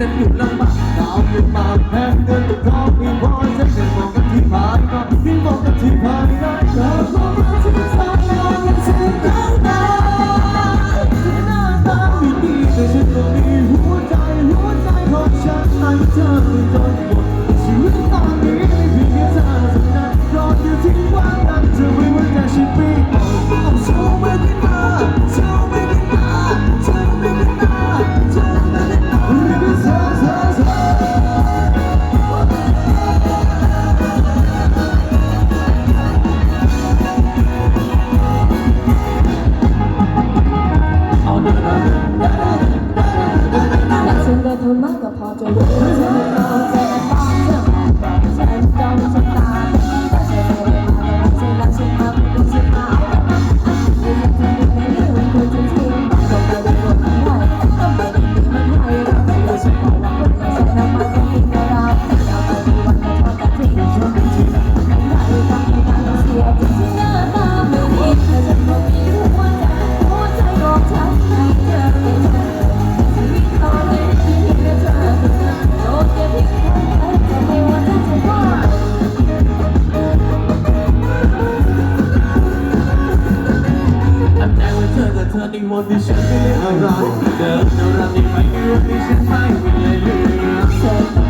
นั้นอยู่ล่ ในวันที่ฉันเม่ได้อะไรเดินเราในวันที่ฉันไม่เลยเรื่อ